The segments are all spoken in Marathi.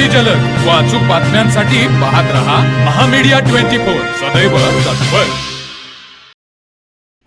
अगदी जलद. बातम्यांसाठी पाहत रहा महामीडिया ट्वेंटी फोर सदैव तत्पर.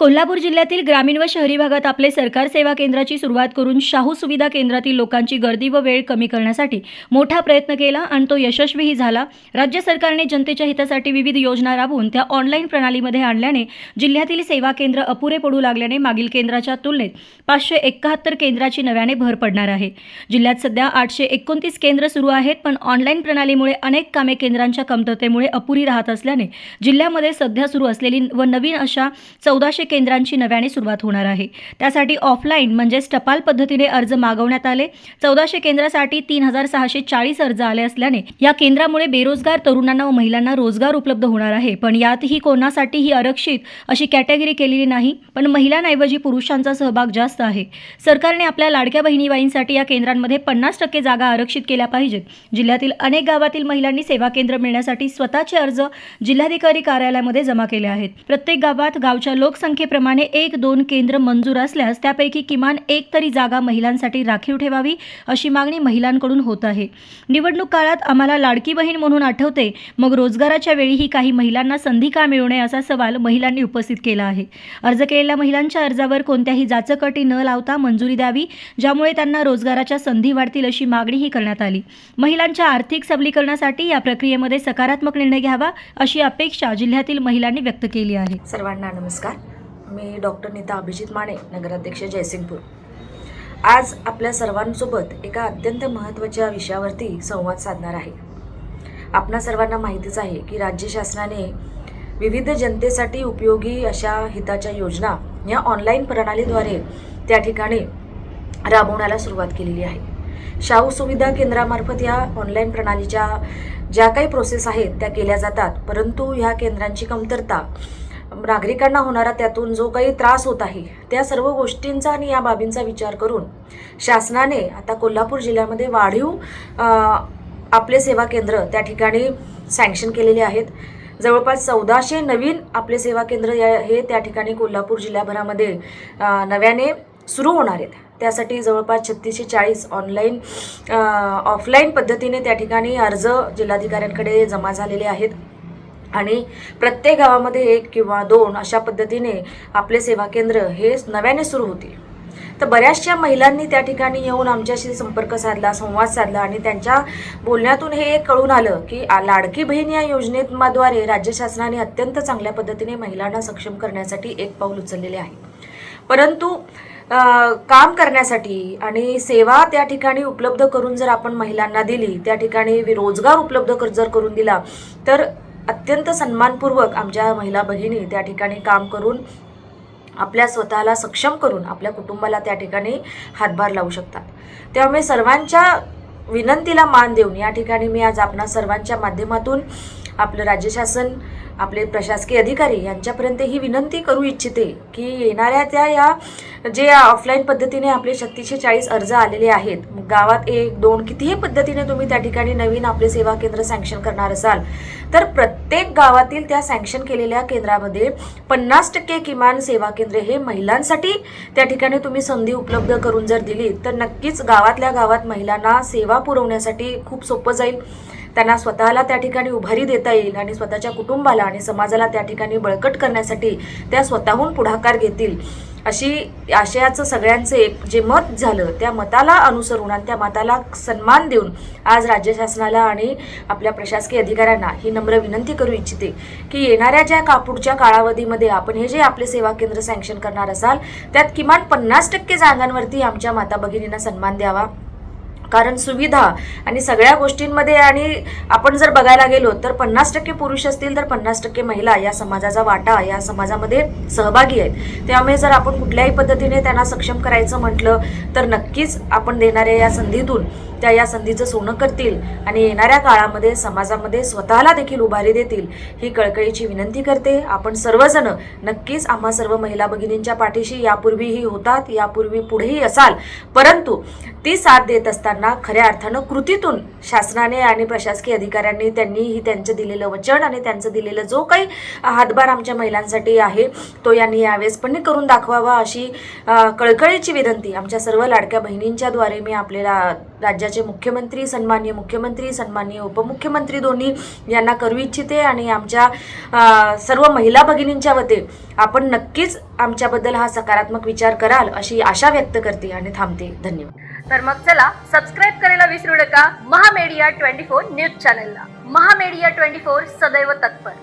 कोल्हापूर जिल्ह्यातील ग्रामीण व शहरी भागात आपले सरकार सेवा केंद्राची सुरुवात करून शाहू सुविधा केंद्रातील लोकांची गर्दी व वेळ कमी करण्यासाठी मोठा प्रयत्न केला आणि तो यशस्वीही झाला. राज्य सरकारने जनतेच्या हितासाठी विविध योजना राबवून त्या ऑनलाईन प्रणालीमध्ये आणल्याने जिल्ह्यातील सेवा केंद्र अपुरे पडू लागल्याने मागील केंद्राच्या तुलनेत पाचशे एकाहत्तर केंद्राची नव्याने भर पडणार आहे. जिल्ह्यात सध्या आठशे एकोणतीस केंद्र सुरू आहेत पण ऑनलाईन प्रणालीमुळे अनेक कामे केंद्रांच्या कमतरतेमुळे अपुरी राहत असल्याने जिल्ह्यामध्ये सध्या सुरू असलेली व नवीन अशा चौदाशे केंद्रांची नव्याने सुरुवात होणार आहे. त्यासाठी ऑफलाईन म्हणजेच टपाल पद्धतीने अर्ज मागवण्यात आले. चौदाशे केंद्रासाठी तीन हजार सहाशे चाळीस अर्ज आले असल्याने या केंद्रामुळे बेरोजगार तरुणांना व महिलांना रोजगार उपलब्ध होणार आहे. पण यातही कोणासाठीही आरक्षित अशी कॅटेगरी केलेली नाही पण महिलांऐवजी पुरुषांचा सहभाग जास्त आहे. सरकारने आपल्या लाडक्या बहिणीबाईंसाठी या केंद्रांमध्ये पन्नास टक्के जागा आरक्षित केल्या पाहिजेत. जिल्ह्यातील अनेक गावातील महिलांनी सेवा केंद्र मिळण्यासाठी स्वतःचे अर्ज जिल्हाधिकारी कार्यालयामध्ये जमा केले आहेत. प्रत्येक गावात गावच्या लोकसंख्येप्रमाणे एक दोन केंद्र मंजूर असल्यास त्यापैकी किमान एक तरी जागा महिलांसाठी राखीव ठेवावी अशी मागणी महिलांकडून होत आहे. निवडणूक काळात आम्हाला लाडकी बहीण म्हणून आठवते मग रोजगाराच्या वेळीही काही महिलांना संधी का मिळू नये असा सवाल महिलांनी उपस्थित केला आहे. अर्ज केलेल्या महिलांच्या अर्जावर कोणत्याही जाचकटी न लावता मंजुरी द्यावी ज्यामुळे त्यांना रोजगाराच्या संधी वाढतील अशी मागणीही करण्यात आली. महिलांच्या आर्थिक सबलीकरणासाठी या प्रक्रियेमध्ये सकारात्मक निर्णय घ्यावा अशी अपेक्षा जिल्ह्यातील महिलांनी व्यक्त केली आहे. सर्वांना नमस्कार. मी डॉक्टर नीता अभिजित माने नगराध्यक्ष जयसिंगपूर. आज आपल्या सर्वांसोबत एका अत्यंत महत्त्वाच्या विषयावरती संवाद साधणार आहे. आपणा सर्वांना माहितीच आहे की राज्य शासनाने विविध जनतेसाठी उपयोगी अशा हिताच्या योजना या ऑनलाईन प्रणालीद्वारे त्या ठिकाणी राबवण्याला सुरुवात केलेली आहे. शाहू सुविधा केंद्रामार्फत या ऑनलाईन प्रणालीच्या ज्या काही प्रोसेस आहेत त्या केल्या जातात परंतु ह्या केंद्रांची कमतरता नागरिकांना होणारा त्यातून जो काही त्रास होत आहे त्या सर्व गोष्टींचा आणि या बाबींचा विचार करून शासनाने आता कोल्हापूर जिल्ह्यामध्ये वाढीव आपले सेवा केंद्र त्या ठिकाणी सँक्शन केलेले आहेत. जवळपास चौदाशे नवीन आपले सेवा केंद्र या हे त्या ठिकाणी कोल्हापूर जिल्ह्याभरामध्ये नव्याने सुरू होणार आहेत. त्यासाठी जवळपास छत्तीसशे चाळीस ऑनलाईन ऑफलाईन पद्धतीने त्या ठिकाणी अर्ज जिल्हाधिकाऱ्यांकडे जमा झालेले आहेत. आणि प्रत्येक गावामध्ये एक किंवा दोन अशा पद्धतीने आपले सेवा केंद्र हे नव्याने सुरू होतील. तर बऱ्याचशा महिलांनी त्या ठिकाणी येऊन आमच्याशी संपर्क साधला संवाद साधला आणि त्यांच्या बोलण्यातून हे एक कळून आलं की लाडकी बहीण या योजनेद्वारे राज्य शासनाने अत्यंत चांगल्या पद्धतीने महिलांना सक्षम करण्यासाठी एक पाऊल उचललेले आहे. परंतु काम करण्यासाठी आणि सेवा त्या ठिकाणी उपलब्ध करून जर आपण महिलांना दिली त्या ठिकाणी रोजगार उपलब्ध कर जर करून दिला तर अत्यंत सन्मानपूर्वक आमच्या महिला भगिनी त्या ठिकाणी काम करून आपल्या स्वतःला सक्षम करून आपल्या कुटुंबाला त्या ठिकाणी हातभार लावू शकतात. त्यामुळे सर्वांच्या विनंतीला मान देऊन या ठिकाणी मी आज आपणा सर्वांच्या माध्यमातून आपलं राज्य शासन आपले प्रशासकीय अधिकारी यांच्यापर्यंत ही विनंती करू इच्छिते की येणाऱ्या त्या या जे ऑफलाईन पद्धतीने आपले छत्तीसशे चाळीस अर्ज आलेले आहेत गावात एक दोन कितीही पद्धतीने तुम्ही त्या ठिकाणी नवीन आपले सेवा केंद्र सँक्शन करणार असाल तर प्रत्येक गावातील त्या सँक्शन केलेल्या केंद्रामध्ये पन्नास टक्के किमान सेवा केंद्रे हे महिलांसाठी त्या ठिकाणी तुम्ही संधी उपलब्ध करून जर दिली तर नक्कीच गावातल्या गावात महिलांना सेवा पुरवण्यासाठी खूप सोपं जाईल. त्यांना स्वतःला त्या ठिकाणी उभारी देता येईल आणि स्वतःच्या कुटुंबाला आणि समाजाला त्या ठिकाणी बळकट करण्यासाठी त्या स्वतःहून पुढाकार घेतील. अशी आशयाचं सगळ्यांचं एक जे मत झालं त्या मताला अनुसरून आणि त्या मताला सन्मान देऊन आज राज्य शासनाला आणि आपल्या प्रशासकीय अधिकाऱ्यांना ही नम्र विनंती करू इच्छिते की येणाऱ्या ज्या कापूरच्या काळावधीमध्ये आपण हे जे आपले सेवा केंद्र सँक्शन करणार असाल त्यात किमान पन्नास टक्के जागांवरती आमच्या माता भगिनींना सन्मान द्यावा. कारण सुविधा आणि सगळ्या गोष्टींमध्ये आणि आपण जर बघायला गेलो तर पन्नास टक्के पुरुष असतील तर पन्नास टक्के महिला या समाजाचा वाटा या समाजामध्ये सहभागी आहेत. त्यामुळे जर आपण कुठल्याही पद्धतीने त्यांना सक्षम करायचं म्हटलं तर नक्कीच आपण देणाऱ्या या संधीतून त्या या संधीचं सोनं करतील आणि येणाऱ्या काळामध्ये समाजामध्ये स्वतःला देखील उभारी देतील ही कळकळीची विनंती करते. आपण सर्वजण नक्कीच आम्हा सर्व महिला भगिनींच्या पाठीशी यापूर्वीही होतात यापूर्वी पुढेही असाल. परंतु ती साथ देत असताना खऱ्या अर्थानं कृतीतून शासनाने आणि प्रशासकीय अधिकाऱ्यांनी त्यांनीही त्यांचं दिलेलं वचन आणि त्यांचं दिलेलं जो काही हातभार आमच्या महिलांसाठी आहे तो यांनी यावेळेस पण करून दाखवावा अशी कळकळीची विनंती आमच्या सर्व लाडक्या बहिणींच्याद्वारे मी आपल्याला राज्याचे मुख्यमंत्री सन्माननीय मुख्यमंत्री सन्माननीय उपमुख्यमंत्री दोन्ही यांना करू इच्छिते आणि आमच्या सर्व महिला भगिनींच्या वते आपण नक्कीच आमच्याबद्दल हा सकारात्मक विचार कराल अशी आशा व्यक्त करते आणि थांबते. धन्यवाद. तर मग चला सबस्क्राईब करायला विसरू नका. महामेडिया ट्वेंटी फोर न्यूज चॅनलला. महामेडिया ट्वेंटी फोर सदैव तत्पर.